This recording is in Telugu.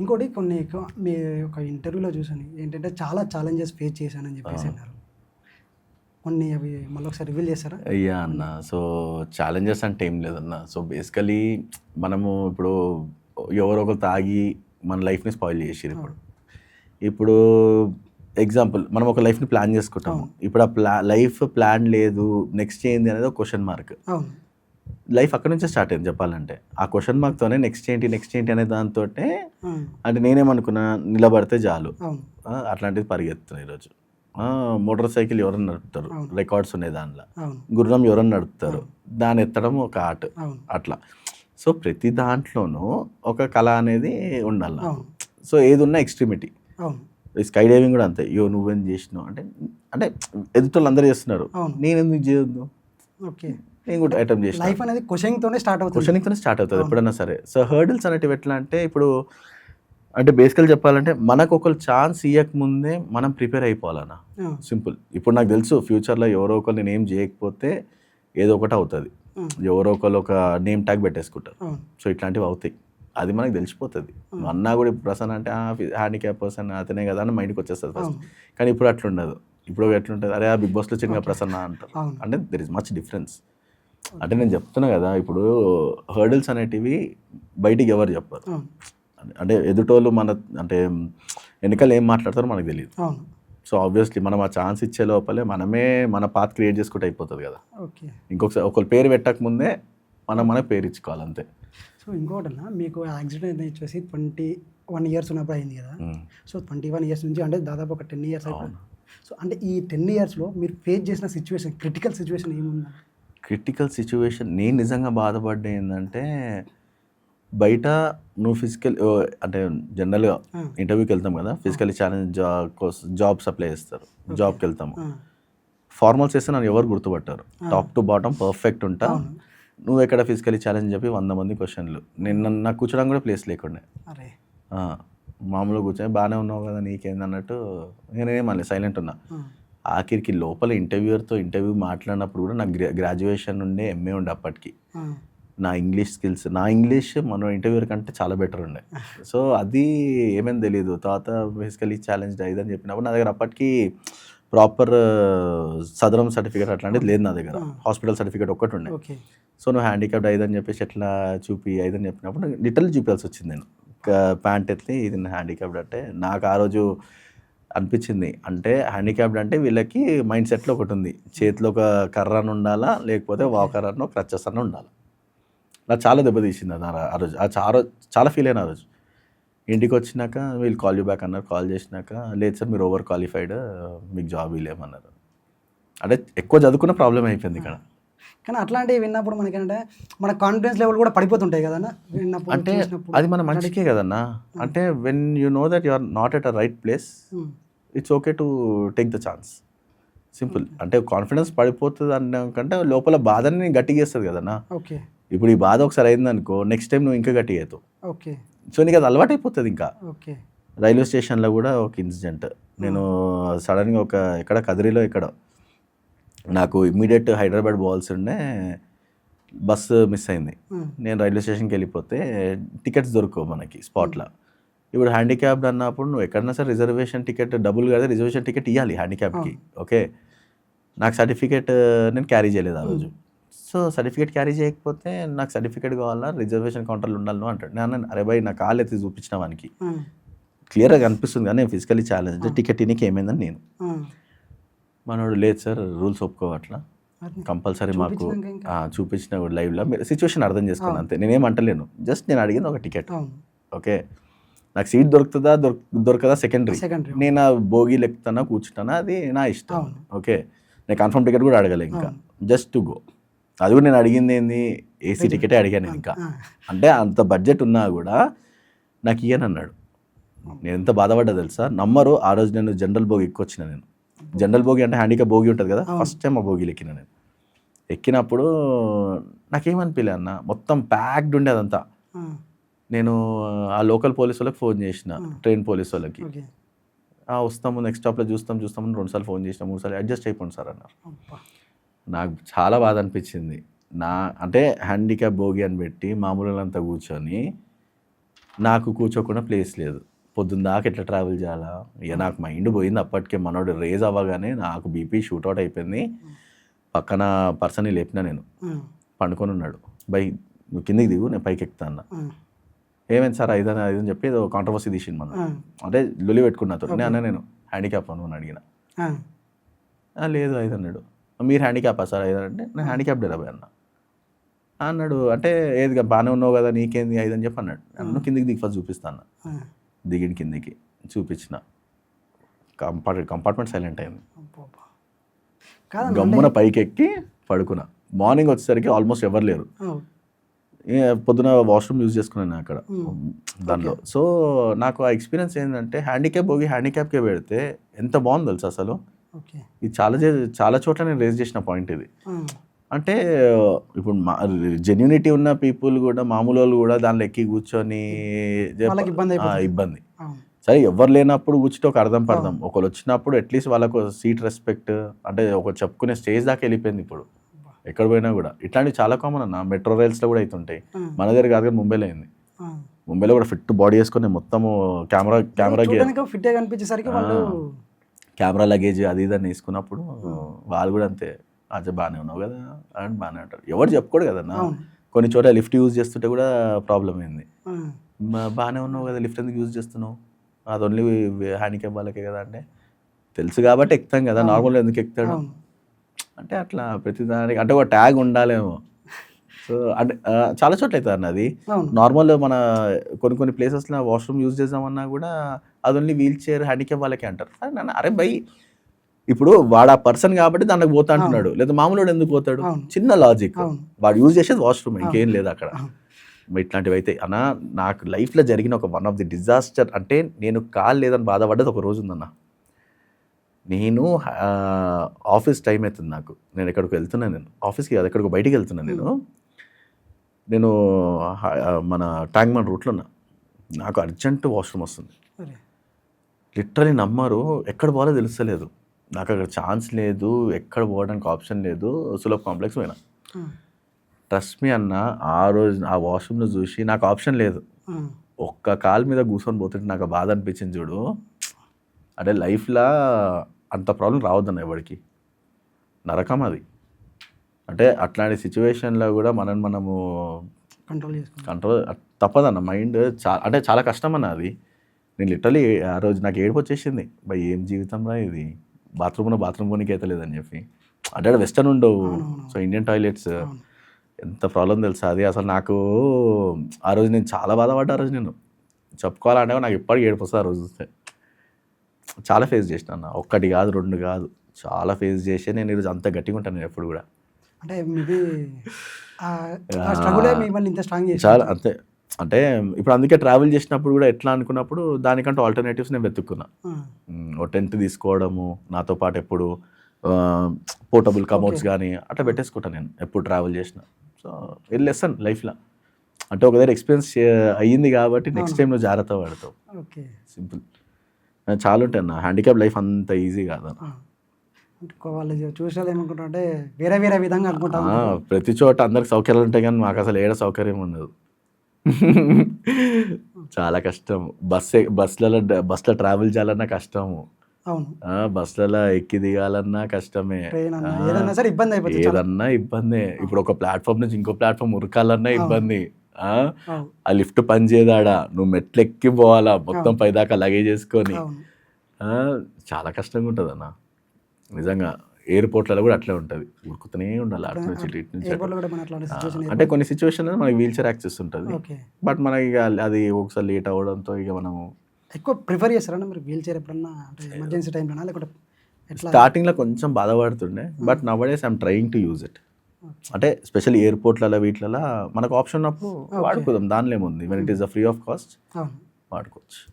ఇంకోటి కొన్ని మీ ఒక ఇంటర్వ్యూలో చూసాను ఏంటంటే చాలా ఛాలెంజెస్ ఫేస్ చేశానని చెప్పేసి అన్నారు. కొన్ని అవి మళ్ళీ ఒకసారి రివీల్ చేస్తారా? అయ్యా అన్న సో ఛాలెంజెస్ అంటే ఏం లేదన్న. సో బేసికలీ మనము ఇప్పుడు ఎవరో ఒకరు తాగి మన లైఫ్ని స్పాయిల్ చేసిరు ఇప్పుడు. ఇప్పుడు ఎగ్జాంపుల్ మనం ఒక లైఫ్ని ప్లాన్ చేసుకుంటాము. ఇప్పుడు ఆ ప్లా లైఫ్ ప్లాన్ లేదు నెక్స్ట్ ఏంది అనేది ఒక క్వశ్చన్ మార్క్ అవును. లైఫ్ అక్కడ నుంచే స్టార్ట్ అయింది చెప్పాలంటే. ఆ క్వశ్చన్ మార్క్తోనే నెక్స్ట్ ఏంటి నెక్స్ట్ ఏంటి అనే దాంతో అంటే నేనేమనుకున్నా నిలబడితే చాలు. అట్లాంటిది పరిగెత్తున్నాయి ఈరోజు. మోటార్ సైకిల్ ఎవరన్నా నడుపుతారు. రికార్డ్స్ ఉన్నాయి దానిలో. గుర్రం ఎవరన్నా నడుపుతారు? దాన్ని ఎత్తడం ఒక ఆర్ట్ అట్లా. సో ప్రతి దాంట్లోనూ ఒక కళ అనేది ఉండాలి. సో ఏది ఉన్నా ఎక్స్ట్రీమిటీ స్కై డైవింగ్ కూడా అంతే. యో నువ్వేం చేసినావు? అంటే అంటే ఎదుటోళ్ళు అందరూ చేస్తున్నారు. నేను ఎందుకు చేయొద్దు? ఓకే. నేను కూడా అటెంప్ట్ చేసిన? లైఫ్ అనేది క్వశ్చన్ తోనే స్టార్ట్ అవుతుంది. క్వశ్చనింగ్తోనే స్టార్ట్ అవుతుంది ఎప్పుడైనా సరే. సో హర్డిల్స్ అనేటివి ఎట్లా అంటే ఇప్పుడు అంటే బేసికల్ చెప్పాలంటే మనకు ఒకరు ఛాన్స్ ఇవ్వక ముందే మనం ప్రిపేర్ అయిపోవాలన్నా. సింపుల్ ఇప్పుడు నాకు తెలుసు ఫ్యూచర్లో ఎవరో ఒకరు నేను ఏం చేయకపోతే ఏదో ఒకటి అవుతుంది. ఎవరో ఒకరు ఒక నేమ్ ట్యాగ్ పెట్టేసుకుంటారు. సో ఇట్లాంటివి అవుతాయి. అది మనకు తెలిసిపోతుంది. అన్నా కూడా ఇప్పుడు ప్రసన్న అంటే హ్యాండిక్యాప్ పర్సన్ అతనే కదా అని మైండ్కి వచ్చేస్తుంది ఫస్ట్. కానీ ఇప్పుడు అట్లా ఉండదు ఇప్పుడు ఎట్లుంటుంది? అరే ఆ బిగ్ బాస్లో చిన్న ప్రసన్న అంటారు. అంటే దెర్ ఇస్ మచ్ డిఫరెన్స్ అంటే నేను చెప్తున్నా కదా ఇప్పుడు హర్డిల్స్ అనేటివి బయటికి ఎవరు చెప్పరు. అంటే ఎదుటోళ్ళు మన అంటే వెనకాల ఏం మాట్లాడతారో మనకు తెలియదు అవును. సో ఆబ్వియస్లీ మనం ఆ ఛాన్స్ ఇచ్చే లోపలే మనమే మన పాత్ క్రియేట్ చేసుకుంటే అయిపోతుంది కదా. ఓకే. ఇంకొకసారి ఒకరి పేరు పెట్టక ముందే మనం మన పేరు ఇచ్చుకోవాలి అంతే. సో ఇంకోటన్నా మీకు యాక్సిడెంట్ అనేది వచ్చేసి ట్వంటీ వన్ ఇయర్స్ ఉన్నప్పుడు అయింది కదా. సో ట్వంటీ వన్ ఇయర్స్ నుంచి అంటే దాదాపు ఒక టెన్ ఇయర్స్ అయిపోయింది. సో అంటే ఈ టెన్ ఇయర్స్లో మీరు ఫేస్ చేసిన సిచ్యువేషన్ క్రిటికల్ సిచ్యువేషన్ ఏముందా? క్రిటికల్ సిచ్యువేషన్ నేను నిజంగా బాధపడ్డా ఏంటంటే బయట నువ్వు ఫిజికల్ అంటే జనరల్గా. ఇంటర్వ్యూకి వెళ్తాం కదా ఫిజికల్ ఛాలెంజ్ జాబ్ కోసం జాబ్స్ అప్లై చేస్తారు జాబ్కి వెళ్తాము ఫార్మల్స్ వేస్తే నన్ను ఎవరు గుర్తుపట్టారు. టాప్ టు బాటమ్ పర్ఫెక్ట్ ఉంటా. నువ్వు ఎక్కడ ఫిజికలీ ఛాలెంజ్ చెప్పి వంద మంది క్వశ్చన్లు. నేను నన్ను నాకు కూర్చోడానికి కూడా ప్లేస్ లేకుండే. మామూలుగా కూర్చొని బాగానే ఉన్నావు కదా నీకేంది అన్నట్టు నేనే మళ్ళీ సైలెంట్ ఉన్నా. ఆఖరికి లోపల ఇంటర్వ్యూయర్తో ఇంటర్వ్యూ మాట్లాడినప్పుడు కూడా నాకు గ్రా గ్రాడ్యుయేషన్ ఉండే ఎంఏ ఉండే అప్పటికి. నా ఇంగ్లీష్ స్కిల్స్ నా ఇంగ్లీష్ మన ఇంటర్వ్యూర్ కంటే చాలా బెటర్ ఉండే. సో అది ఏమేమి తెలియదు తర్వాత బేసికలీ ఛాలెంజ్ అయ్యిందని చెప్పినప్పుడు నా దగ్గర అప్పటికి ప్రాపర్ సదరం సర్టిఫికేట్ అట్లాంటిది లేదు నా దగ్గర. హాస్పిటల్ సర్టిఫికేట్ ఒక్కటి ఉండే. సో నువ్వు హ్యాండిక్యాప్డ్ అయ్యిందని చెప్పేసి ఎట్లా చూపి అయ్యిందని చెప్పినప్పుడు లిటల్ చూపించాల్సి వచ్చింది నేను. ప్యాంట్ ఎత్తి ఇది హ్యాండిక్యాప్డ్ అంటే నాకు ఆ రోజు అనిపించింది. అంటే హ్యాండిక్యాప్డ్ అంటే వీళ్ళకి మైండ్ సెట్లో ఒకటి ఉంది చేతిలో ఒక కర్ర అని ఉండాలా? లేకపోతే వాకర్ అన్న క్రచెస్ అన్న ఉండాలి? నాకు చాలా దెబ్బతీసింది అది ఆ రోజు. ఆ చాలా చాలా ఫీల్ అయిన ఆ రోజు. ఇంటికి వచ్చినాక వీళ్ళు కాల్ యూ బ్యాక్ అన్నారు. కాల్ చేసినాక లేదు సార్ మీరు ఓవర్ క్వాలిఫైడ్ మీకు జాబ్ ఇవ్వలేమన్నారు అంటే ఎక్కువ చదువుకున్న ప్రాబ్లం అయిపోయింది ఇక్కడ. కానీ అట్లాంటివి విన్నప్పుడు మనకేంటంటే మన కాన్ఫిడెన్స్ లెవెల్ కూడా పడిపోతుంటాయి కదా విన్నప్పుడు అంటే అది మన మంచికే కదన్నా? అంటే when you know that you are not at a right place it's okay to take the chance simple అంటే కాన్ఫిడెన్స్ పడిపోతుంది అన్న కంటే లోపల బాధని గట్టిగా చేస్తుంది కదన్నా ఓకే ఇప్పుడు ఈ బాధ ఒకసారి అయిందనుకో నెక్స్ట్ టైం నువ్వు ఇంకా గట్టిగా అవుతావు ఓకే సో నీకు అది అలవాటు అయిపోతుంది ఇంకా. ఓకే రైల్వే స్టేషన్లో కూడా ఒక ఇన్సిడెంట్. నేను సడన్గా ఒక ఎక్కడ కదిరిలో ఎక్కడ నాకు ఇమ్మీడియట్ హైదరాబాద్ పోవాల్సి ఉండే బస్సు మిస్ అయింది. ఉమ్, నేను రైల్వే స్టేషన్కి వెళ్ళిపోతే టికెట్స్ దొరకవు మనకి స్పాట్లో ఇప్పుడు హ్యాండిక్యాప్డ్ అన్నప్పుడు నువ్వు ఎక్కడన్నా సరే రిజర్వేషన్ టికెట్ డబుల్ కదా రిజర్వేషన్ టికెట్ ఇవ్వాలి హ్యాండిక్యాప్కి ఓకే? నాకు సర్టిఫికేట్ నేను క్యారీ చేయలేదు ఆ రోజు. సో సర్టిఫికేట్ క్యారీ చేయకపోతే నాకు సర్టిఫికేట్ కావాలా? రిజర్వేషన్ కౌంటర్లు ఉండాలి నువ్వు అంటాడు. నేను అరే భయ్ నా కాలు ఎత్తి చూపించిన వానికి. క్లియర్గా కనిపిస్తుంది కానీ నేను ఫిజికలీ ఛాలెంజ్ టికెట్ ఇనికి ఏమైందని నేను. మనోడు లేదు సార్ రూల్స్ ఒప్పుకోవట్లా. కంపల్సరీ మాకు చూపించిన లైవ్లో మీరు సిచ్యువేషన్ అర్థం చేసుకోండి అంతే. నేనేం అంటలేను. జస్ట్ నేను అడిగింది ఒక టికెట్ ఓకే? నాకు సీట్ దొరుకుతుందా దొరక దొరకదా సెకండరీ నేను ఆ భోగిలు ఎక్కుతానా కూర్చుంటానా అది నా ఇష్టం. ఓకే. నేను కన్ఫర్మ్ టికెట్ కూడా అడగలే ఇంకా. జస్ట్ టు గో అది కూడా నేను అడిగింది ఏంది? ఏసీ టికెటే అడిగాను నేను ఇంకా. అంటే అంత బడ్జెట్ ఉన్నా కూడా నాకు ఇయ్యను అన్నాడు. నేను ఎంత బాధపడ్డా తెలుసా? నమ్మరు ఆ రోజు నేను జనరల్ భోగి ఎక్కొచ్చిన నేను. జనరల్ భోగి అంటే హ్యాండికా భోగి ఉంటుంది కదా? ఫస్ట్ టైం ఆ భోగిలు ఎక్కిన నేను. ఎక్కినప్పుడు నాకేమనిపించలే అన్న మొత్తం ప్యాక్డ్ ఉండే అదంతా. నేను ఆ లోకల్ పోలీస్ వాళ్ళకి ఫోన్ చేసిన ట్రైన్ పోలీస్ వాళ్ళకి ఓకే. "ఆ, వస్తాము నెక్స్ట్ స్టాప్లో చూస్తాం చూస్తామని రెండుసార్లు ఫోన్ చేసిన మూడు సార్లు అడ్జస్ట్ అయిపోండి సార్ అన్నారు. నాకు చాలా బాధ అనిపించింది. నా అంటే హ్యాండిక్యాప్ భోగి అని పెట్టి మామూలు అంతా కూర్చొని నాకు కూర్చోకుండా ప్లేస్ లేదు. పొద్దున్న దాకా ఎట్లా ట్రావెల్ చేయాలా? ఇక నాకు మైండ్ పోయింది అప్పటికే మనోడు రేజ్ అవ్వగానే నాకు బీపీ షూట్అవుట్ అయిపోయింది. పక్కన పర్సన్ లేపిన నేను. పండుకొని ఉన్నాడు. బై నువ్వు కిందికి దిగు నేను పైకి ఎక్కుతా అన్న ఏమైంది సార్ ఐదని ఐదని చెప్పి ఏదో కాంట్రవర్సీ తీసింది మనం అంటే లొలి పెట్టుకున్నతో నేను అన్న నేను హ్యాండిక్యాప్ అని అడిగిన. ఆ, "ఆ, లేదు ఐదు అన్నాడు. మీరు హ్యాండిక్యాపా సార్? ఐదు అంటే నేను హ్యాండిక్యాప్ డెలివరీ అన్న. అన్నాడు అంటే ఏది బాగానే ఉన్నావు కదా నీకేంది ఐదు అని చెప్పి అన్నాడు. నన్ను కిందికి దిగి ఫస్ట్ చూపిస్తాను. దిగిన కిందికి చూపించిన. కంపార్ట్ కంపార్ట్మెంట్ సైలెంట్ అయింది. గమ్మున పైకి ఎక్కి పడుకున్నా. మార్నింగ్ వచ్చేసరికి ఆల్మోస్ట్ ఎవరు లేరు. పొద్దున వాష్రూమ్ యూజ్ చేసుకున్నాను అక్కడ. Hmm. దానిలో సో నాకు ఆ ఎక్స్పీరియన్స్ ఏంటంటే హ్యాండిక్యాప్ పోగి హ్యాండిక్యాప్కే పెడితే ఎంత బాగుంది తెలుసు అసలు? ఇది చాలా చాలా చోట్ల నేను రేజ్ చేసిన పాయింట్ ఇది. ఆ, అంటే ఇప్పుడు మా జెన్యునిటీ ఉన్న పీపుల్ కూడా మామూలు వాళ్ళు కూడా దానిలో ఎక్కి కూర్చొని ఇబ్బంది సరే ఎవరు లేనప్పుడు కూర్చుంటే ఒక అర్థం పడదాం. ఒకరు వచ్చినప్పుడు అట్లీస్ట్ వాళ్ళకు సీట్ రెస్పెక్ట్ అంటే ఒక చెప్పుకునే స్టేజ్ దాకా వెళ్ళిపోయింది ఇప్పుడు. ఎక్కడ పోయినా కూడా. ఇట్లాంటివి చాలా కామన్ అన్న. మెట్రో రైల్స్లో కూడా అవుతుంటాయి మన దగ్గర కాదు కానీ ముంబైలో అయింది. ముంబైలో కూడా ఫిట్ బాడీ వేసుకొని మొత్తము కెమెరా కెమెరా ఫిట్ కనిపించేసరికి వాళ్ళు కెమెరా లగేజ్ అది ఇది అని వేసుకున్నప్పుడు వాళ్ళు కూడా అంతే. అచ్చా బాగానే ఉన్నావు కదా అని బాగానే అంటారు. ఎవరు చెప్పుకోడు కదన్నా కొన్ని చోట్ల లిఫ్ట్ యూజ్ చేస్తుంటే కూడా ప్రాబ్లం అయింది. ఆ, "మా- బాగానే ఉన్నావు కదా లిఫ్ట్ ఎందుకు యూజ్ చేస్తున్నావు? అది ఓన్లీ హ్యాండిక్యాప్ వాళ్ళకే కదా అంటే తెలుసు కాబట్టి ఎక్కుతాం కదా. నార్మల్ ఎందుకు ఎక్కుతాడు? అంటే అట్లా ప్రతిదానికి అంటే ఒక ట్యాగ్ ఉండాలేమో. సో అంటే చాలా చోట్ల అవుతుంది అన్న అది. నార్మల్ మన కొన్ని కొన్ని ప్లేసెస్లో వాష్రూమ్ యూజ్ చేద్దామన్నా కూడా అది ఓన్లీ వీల్ చైర్ హ్యాండిక్యాప్ వాళ్ళకే అంటారు. అరే నాన్న అరే బై ఇప్పుడు వాడు ఆ పర్సన్ కాబట్టి దానికి పోతా అంటున్నాడు. లేదా మామూలు వాడు ఎందుకు పోతాడు. చిన్న లాజిక్. వాడు యూజ్ చేసేది వాష్రూమ్ ఇంకేం లేదు అక్కడ. ఇట్లాంటివి అయితే అన్న నాకు లైఫ్లో జరిగిన ఒక వన్ ఆఫ్ ది డిజాస్టర్ అంటే నేను కాల్ లేదని బాధపడ్డది ఒక రోజు ఉందన్న. నేను ఆఫీస్ టైం అవుతుంది నాకు. నేను ఎక్కడికి వెళ్తున్నాను నేను. ఆఫీస్కి కాదు ఎక్కడికి బయటికి వెళ్తున్నాను నేను. నేను మన ట్యాంక్ మన రూట్లో ఉన్నా. నాకు అర్జెంట్ వాష్రూమ్ వస్తుంది. లిటరలీ నమ్మరు. ఎక్కడ పోవాలో తెలుస్తలేదు. నాకు అక్కడ ఛాన్స్ లేదు. ఎక్కడ పోవడానికి ఆప్షన్ లేదు. సులభ్ కాంప్లెక్స్ పోయినా. ట్రస్ట్ మీ అన్న ఆ రోజు ఆ వాష్రూమ్లో చూసి నాకు ఆప్షన్ లేదు. ఒక్క కాలు మీద కూర్చొని పోతుంటే నాకు బాధ అనిపించింది చూడు. అంటే లైఫ్లో అంత ప్రాబ్లం రావద్దన్న ఎవరికి. నరకం అది. అంటే అట్లాంటి సిచ్యువేషన్లో కూడా మనం మనము కంట్రోల్ కంట్రోల్ తప్పదన్న. మైండ్ చా అంటే చాలా కష్టం అన్న అది. నేను లిటరలీ ఆ రోజు నాకు ఏడుపు వచ్చేసింది. బై ఏం జీవితం రా ఇది? బాత్రూమ్లో బాత్రూమ్ కొనికి అయితే లేదని చెప్పి. అంటే వెస్టర్న్ ఉండవు. సో ఇండియన్ టాయిలెట్స్ ఎంత ప్రాబ్లం తెలుసా? అది అసలు నాకు ఆ రోజు నేను చాలా బాధపడ్డా ఆ రోజు నేను. చెప్పుకోవాలంటే నాకు ఇప్పటికి ఏడుపు వస్తుంది ఆ రోజు చూస్తే. చాలా ఫేస్ చేసిన అన్న. ఒక్కటి కాదు రెండు కాదు. చాలా ఫేస్ చేసి నేను ఈరోజు అంత గట్టిగా ఉంటాను నేను ఎప్పుడు కూడా. అంటే మిమ్మల్ని ఇంత స్ట్రాంగ్ చాలా అంతే. అంటే ఇప్పుడు అందుకే ట్రావెల్ చేసినప్పుడు కూడా ఎట్లా అనుకున్నప్పుడు దానికంటే ఆల్టర్నేటివ్స్ నేను వెతుక్కున్నా. ఓ టెంట్ తీసుకోవడము నాతో పాటు ఎప్పుడు పోర్టబుల్ కమోడ్స్ కానీ అట్లా పెట్టేసుకుంటాను నేను ఎప్పుడు ట్రావెల్ చేసిన. సో లెసన్ లైఫ్లో అంటే ఒక దగ్గర ఎక్స్పీరియన్స్ అయ్యింది కాబట్టి నెక్స్ట్ టైం నువ్వు జాగ్రత్త పడతావు ఓకే. సింపుల్ చాలా ఉంటాయి అన్న. హ్యాండిక్యాప్ లైఫ్ అంత ఈజీ కాదు వాళ్ళు అంటే వేరే వేరే విధంగా అనుకుంటాం ప్రతి చోట అందరికి సౌకర్యాలు ఉంటాయి కానీ మాకు అసలు ఏడ సౌకర్యం ఉండదు. చాలా కష్టం బస్ బస్సులలో బస్సులో ట్రావెల్ చేయాలన్నా కష్టము. అవును. ఆ, బస్సులలో ఎక్కి దిగాలన్నా కష్టమే. ఏదన్నా ఇబ్బందే ఇప్పుడు ఒక ప్లాట్ఫామ్ నుంచి ఇంకో ప్లాట్ఫామ్ ఉరకాలన్నా ఇబ్బంది. ఆ? లిఫ్ట్ పని చేయదాడా నువ్వు మెట్లు ఎక్కి పోవాలా? మొత్తం పైదాకా లగేజ్ చేసుకొని చాలా కష్టంగా ఉంటుంది అన్న నిజంగా ఎయిర్పోర్ట్లలో కూడా అట్లే ఉంటుంది. ఉరుకుతూనే ఉండాలి. అటు నుంచి ఇటు, నుంచి అటు. కొన్ని సిచ్యువేషన్ మనకి వీల్ చైర్ యాక్సెస్ ఉంటుంది బట్ మనకి ఇక అది ఒకసారి లేట్ అవ్వడంతో ఇక మనము ఎక్కువ ప్రిఫర్ చేస్తారా మీరు వీల్ చైర్ ఎప్పుడన్నా ఎమర్జెన్సీ టైంలోనా లేకుంటే స్టార్టింగ్లో కొంచెం బాధపడుతుండే. But nowadays I'm trying to use it అంటే స్పెషల్ ఎయిర్పోర్ట్లలో వీటిలలో మనకు ఆప్షన్ ఉన్నప్పుడు వాడుకోదాం. దానిలో ఏముంది when it is a free of cost వాడుకోవచ్చు.